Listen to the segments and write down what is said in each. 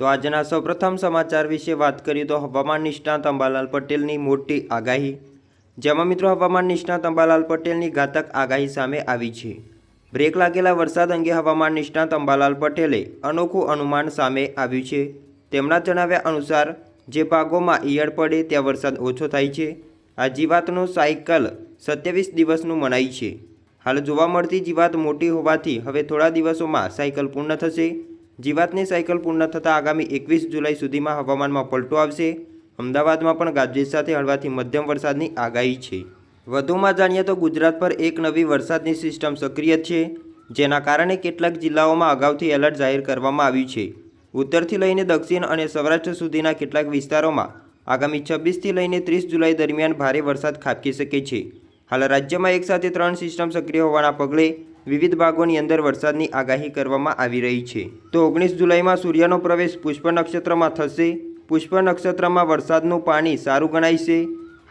તો આજના સૌપ્રથમ સમાચાર વિશે વાત કરીએ તો હવામાન નિષ્ણાત અંબાલાલ પટેલની મોટી આગાહી. જેમાં મિત્રો હવામાન નિષ્ણાત અંબાલાલ પટેલની ઘાતક આગાહી સામે આવી છે. બ્રેક લાગેલા વરસાદ અંગે હવામાન નિષ્ણાત અંબાલાલ પટેલે અનોખું અનુમાન સામે આવ્યું છે. તેમના જણાવ્યા અનુસાર, જે ભાગોમાં ઈયળ પડે ત્યાં વરસાદ ઓછો થાય છે. આ જીવાતનું સાયકલ સત્યાવીસ દિવસનું મનાય છે. હાલ જોવા મળતી જીવાત મોટી હોવાથી હવે થોડા દિવસોમાં સાયકલ પૂર્ણ થશે. જીવાતની સાયકલ પૂર્ણ થતાં આગામી એકવીસ જુલાઈ સુધીમાં હવામાનમાં પલટો આવશે. અમદાવાદમાં પણ ગાજવીજ સાથે હળવાથી મધ્યમ વરસાદની આગાહી છે. વધુમાં જાણીએ તો ગુજરાત પર એક નવી વરસાદની સિસ્ટમ સક્રિય છે, જેના કારણે કેટલાક જિલ્લાઓમાં અગાઉથી એલર્ટ જાહેર કરવામાં આવ્યું છે. ઉત્તરથી લઈને દક્ષિણ અને સૌરાષ્ટ્ર સુધીના કેટલાક વિસ્તારોમાં આગામી છવ્વીસથી લઈને ત્રીસ જુલાઈ દરમિયાન ભારે વરસાદ ખાબકી શકે છે. હાલ રાજ્યમાં એકસાથે ત્રણ સિસ્ટમ સક્રિય હોવાના પગલે વિવિધ ભાગોની અંદર વરસાદની આગાહી કરવામાં આવી રહી છે. તો ઓગણીસ જુલાઈમાં સૂર્યનો પ્રવેશ પુષ્પ નક્ષત્રમાં થશે. પુષ્પ નક્ષત્રમાં વરસાદનું પાણી સારું ગણાય છે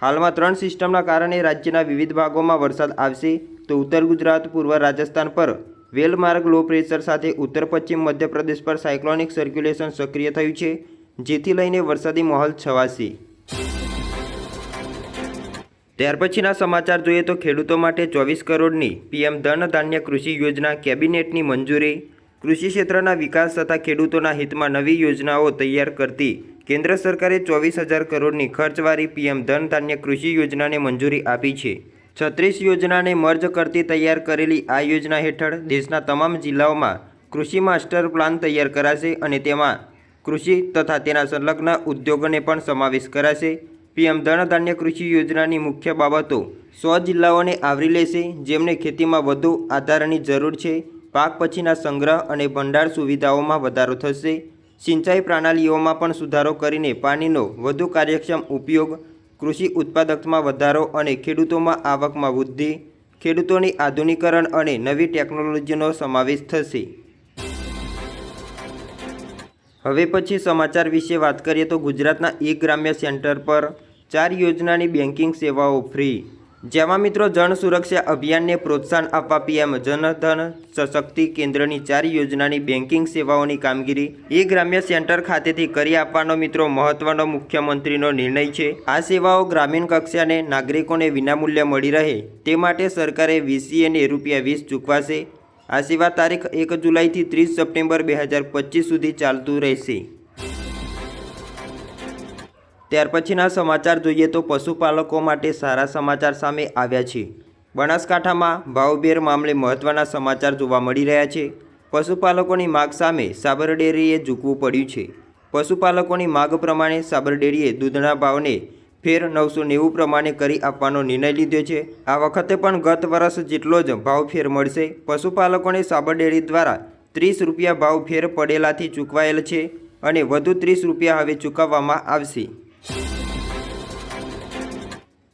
હાલમાં ત્રણ સિસ્ટમના કારણે રાજ્યના વિવિધ ભાગોમાં વરસાદ આવશે. તો ઉત્તર ગુજરાત, પૂર્વ રાજસ્થાન પર વેલમાર્ગ લો પ્રેશર સાથે ઉત્તર પશ્ચિમ મધ્યપ્રદેશ પર સાયક્લોનિક સર્ક્યુલેશન સક્રિય થયું છે, જેથી લઈને વરસાદી માહોલ છવાશે. ત્યાર પછીના સમાચાર જોઈએ તો ખેડૂતો માટે ચોવીસ કરોડની પીએમ ધન ધાન્ય કૃષિ યોજના કેબિનેટની મંજૂરી. કૃષિ ક્ષેત્રના વિકાસ તથા ખેડૂતોના હિતમાં નવી યોજનાઓ તૈયાર કરતી કેન્દ્ર સરકારે ચોવીસ હજાર કરોડની ખર્ચવાળી પીએમ ધન ધાન્ય કૃષિ યોજનાને મંજૂરી આપી છે. છત્રીસ યોજનાને મર્જ કરતી તૈયાર કરેલી આ યોજના હેઠળ દેશના તમામ જિલ્લાઓમાં કૃષિ માસ્ટર પ્લાન તૈયાર કરાશે અને તેમાં કૃષિ તથા તેના સંલગ્ન ઉદ્યોગોને પણ સમાવેશ કરાશે. પીએમ ધનધાન્ય કૃષિ યોજનાની મુખ્ય બાબતો સો જિલ્લાઓને આવરી લેશે, જેમને ખેતીમાં વધુ આધારની જરૂર છે. પાક પછીના સંગ્રહ અને ભંડાર સુવિધાઓમાં વધારો થશે. સિંચાઈ પ્રણાલીઓમાં પણ સુધારો કરીને પાણીનો વધુ કાર્યક્ષમ ઉપયોગ, કૃષિ ઉત્પાદકતામાં વધારો અને ખેડૂતોમાં આવકમાં વૃદ્ધિ, ખેડૂતોની આધુનિકરણ અને નવી ટેકનોલોજીનો સમાવેશ થશે. હવે પછી સમાચાર વિશે વાત કરીએ તો ગુજરાતના ઈ ગ્રામ્ય સેન્ટર પર ચાર યોજનાની બેન્કિંગ સેવાઓ ફ્રી. જેમાં મિત્રો જન સુરક્ષા અભિયાનને પ્રોત્સાહન આપવા પીએમ જનધન સશક્તિ કેન્દ્રની ચાર યોજનાની બેન્કિંગ સેવાઓની કામગીરી ઈ ગ્રામ્ય સેન્ટર ખાતેથી કરી આપવાનો મિત્રો મહત્વનો મુખ્યમંત્રીનો નિર્ણય છે. આ સેવાઓ ગ્રામીણ કક્ષાને નાગરિકોને વિનામૂલ્યે મળી રહે તે માટે સરકારે વીસીએને રૂપિયા વીસ ચૂકવાશે. આ સેવા તારીખ એક જુલાઈથી ત્રીસ સપ્ટેમ્બર બે સુધી ચાલતું રહેશે. ત્યાર પછીના સમાચાર જોઈએ તો પશુપાલકો માટે સારા સમાચાર સામે આવ્યા છે. બનાસકાંઠામાં ભાવબેર મામલે મહત્ત્વના સમાચાર જોવા મળી રહ્યા છે. પશુપાલકોની માગ સામે સાબરડેરીએ ઝૂકવું પડ્યું છે. પશુપાલકોની માગ પ્રમાણે સાબરડેરીએ દૂધના ભાવને ફેર નવસો નેવું પ્રમાણે કરી આપવાનો નિર્ણય લીધો છે. આ વખતે પણ ગત વર્ષ જેટલો જ ભાવ ફેર મળશે. પશુપાલકોને સાબરડેરી દ્વારા ત્રીસ રૂપિયા ભાવ ફેર પડેલાથી ચૂકવાયેલ છે અને વધુ ત્રીસ રૂપિયા હવે ચૂકવવામાં આવશે.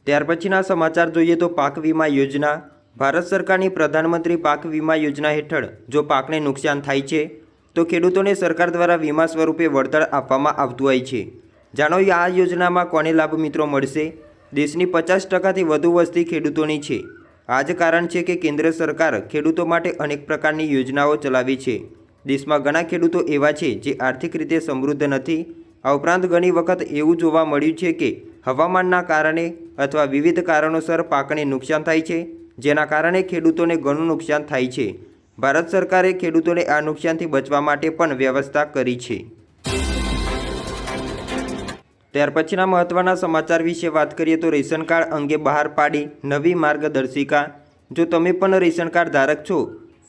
ત્યાર પછીના સમાચાર જોઈએ તો પાક વીમા યોજના. ભારત સરકારની પ્રધાનમંત્રી પાક વીમા યોજના હેઠળ જો પાકને નુકસાન થાય છે, તો ખેડૂતોને સરકાર દ્વારા વીમા સ્વરૂપે વળતર આપવામાં આવતું હોય છે. જાણો આ યોજનામાં કોને લાભ મિત્રો મળશે? દેશની પચાસ ટકાથી વધુ વસ્તી ખેડૂતોની છે. આ જ કારણ છે કે કેન્દ્ર સરકાર ખેડૂતો માટે અનેક પ્રકારની યોજનાઓ ચલાવી છે. દેશમાં ઘણા ખેડૂતો એવા છે જે આર્થિક રીતે સમૃદ્ધ નથી. આ ઉપરાંત ઘણી વખત એવું જોવા મળ્યું છે કે હવામાનના કારણે અથવા વિવિધ કારણોસર પાકને નુકસાન થાય છે, જેના કારણે ખેડૂતોને ઘણું નુકસાન થાય છે. ભારત સરકારે ખેડૂતોને આ નુકસાનથી બચવા માટે પણ વ્યવસ્થા કરી છે. ત્યાર પછીના મહત્ત્વના સમાચાર વિશે વાત કરીએ તો રેશન કાર્ડ અંગે બહાર પાડી નવી માર્ગદર્શિકા. જો તમે પણ રેશન કાર્ડ ધારક છો,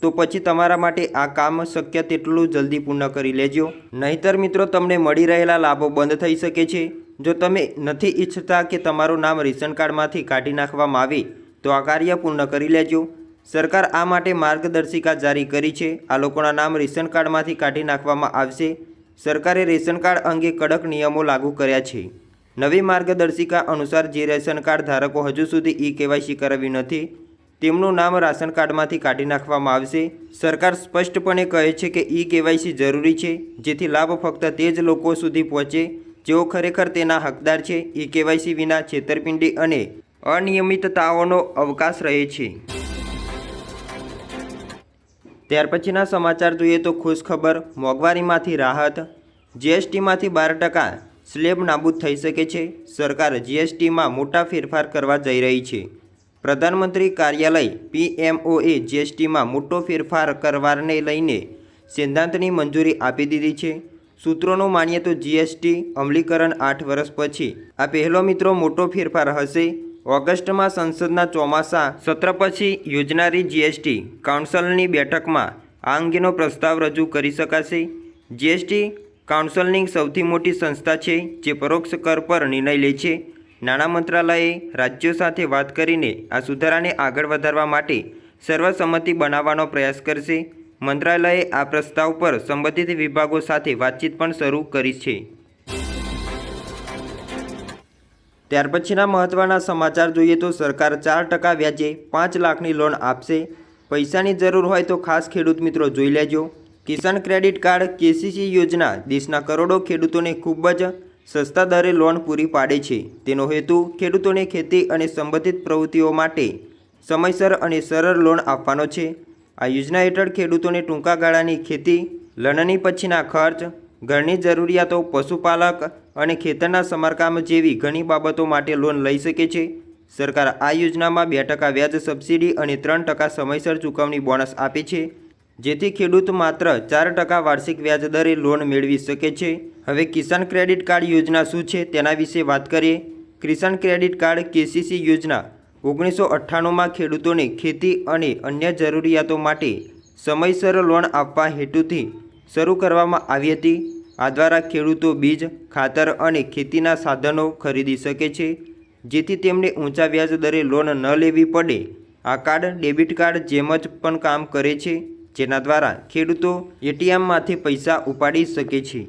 તો પછી તમારા માટે આ કામ શક્ય તેટલું જલ્દી પૂર્ણ કરી લેજો. નહીતર મિત્રો, તમને મળી રહેલા લાભો બંધ થઈ શકે છે. જો તમે નથી ઈચ્છતા કે તમારું નામ રેશન કાર્ડમાંથી કાઢી નાખવામાં આવે, તો આ કાર્ય પૂર્ણ કરી લેજો. સરકાર આ માટે માર્ગદર્શિકા જારી કરી છે. આ લોકોના નામ રેશન કાર્ડમાંથી કાઢી નાખવામાં આવશે. સરકારે રેશન કાર્ડ અંગે કડક નિયમો લાગુ કર્યા છે. નવી માર્ગદર્શિકા અનુસાર જે રેશન કાર્ડ ધારકો હજુ સુધી ઈ કેવાયસી કરાવી નથી, તેમનું નામ રાશન કાર્ડમાંથી કાઢી નાખવામાં આવશે. સરકાર સ્પષ્ટપણે કહે છે કે ઈ કેવાયસી જરૂરી છે, જેથી લાભ ફક્ત તે જ લોકો સુધી પહોંચે જેઓ ખરેખર તેના હકદાર છે ઈ કેવાયસી વિના છેતરપિંડી અને અનિયમિતતાઓનો અવકાશ રહે છે. ત્યાર પછીના સમાચાર જોઈએ તો ખુશ ખબર મોંઘવારીમાંથી રાહત, જીએસટીમાંથી બાર ટકા સ્લેબ નાબૂદ થઈ શકે છે. સરકાર જીએસટીમાં મોટા ફેરફાર કરવા જઈ રહી છે. પ્રધાનમંત્રી કાર્યાલય પીએમઓએ જીએસટીમાં મોટો ફેરફાર કરવાને લઈને સિદ્ધાંતની મંજૂરી આપી દીધી છે. સૂત્રોનું માનીએ તો જીએસટી અમલીકરણ આઠ વર્ષ પછી. આ પહેલો મિત્રો મોટો ફેરફાર હશે. ઓગસ્ટમાં સંસદના ચોમાસા સત્ર પછી યોજનારી જીએસટી કાઉન્સિલની બેઠકમાં આ અંગેનો પ્રસ્તાવ રજૂ કરી શકાશે. જીએસટી કાઉન્સિલની સૌથી મોટી સંસ્થા છે, જે પરોક્ષ કર પર નિર્ણય લે છે. નાણાં મંત્રાલયે રાજ્યો સાથે વાત કરીને આ સુધારાને આગળ વધારવા માટે સર્વસંમતિ બનાવવાનો પ્રયાસ કરશે. મંત્રાલયે આ પ્રસ્તાવ પર સંબંધિત વિભાગો સાથે વાતચીત પણ શરૂ કરી છે. ત્યાર પછીના મહત્ત્વના સમાચાર જોઈએ તો સરકાર ચાર ટકા વ્યાજે પાંચ લાખની લોન આપશે. પૈસાની જરૂર હોય તો ખાસ ખેડૂત મિત્રો જોઈ લેજો. કિસાન ક્રેડિટ કાર્ડ કેસીસી યોજના દેશના કરોડો ખેડૂતોને ખૂબ જ સસ્તા દરે લોન પૂરી પાડે છે. તેનો હેતુ ખેડૂતોને ખેતી અને સંબંધિત પ્રવૃત્તિઓ માટે સમયસર અને સરળ લોન આપવાનો છે. આ યોજના હેઠળ ખેડૂતોને ટૂંકા ગાળાની ખેતી, લણણી પછીના ખર્ચ, ઘરની જરૂરિયાતો, પશુપાલક અને ખેતરના સમારકામ જેવી ઘણી બાબતો માટે લોન લઈ શકે છે. સરકાર આ યોજનામાં બે ટકા વ્યાજ સબસિડી અને ત્રણ ટકા સમયસર ચૂકવણી બોનસ આપે છે, જેથી ખેડૂત માત્ર ચાર ટકા વાર્ષિક વ્યાજ દરે લોન મેળવી શકે છે. હવે કિસાન ક્રેડિટ કાર્ડ યોજના શું છે તેના વિશે વાત કરીએ. કિસાન ક્રેડિટ કાર્ડ કેસીસી યોજના ઓગણીસો અઠ્ઠાણુંમાં ખેડૂતોને ખેતી અને અન્ય જરૂરિયાતો માટે સમયસર લોન આપવા હેતુથી શરૂ કરવામાં આવી હતી. આ દ્વારા ખેડૂતો બીજ, ખાતર અને ખેતીના સાધનો ખરીદી શકે છે, જેથી તેમને ઊંચા વ્યાજ દરે લોન ન લેવી પડે. આ કાર્ડ, ડેબિટ કાર્ડ જેમ જ પણ કામ કરે છે, જેના દ્વારા ખેડૂતો એટીએમમાંથી પૈસા ઉપાડી શકે છે.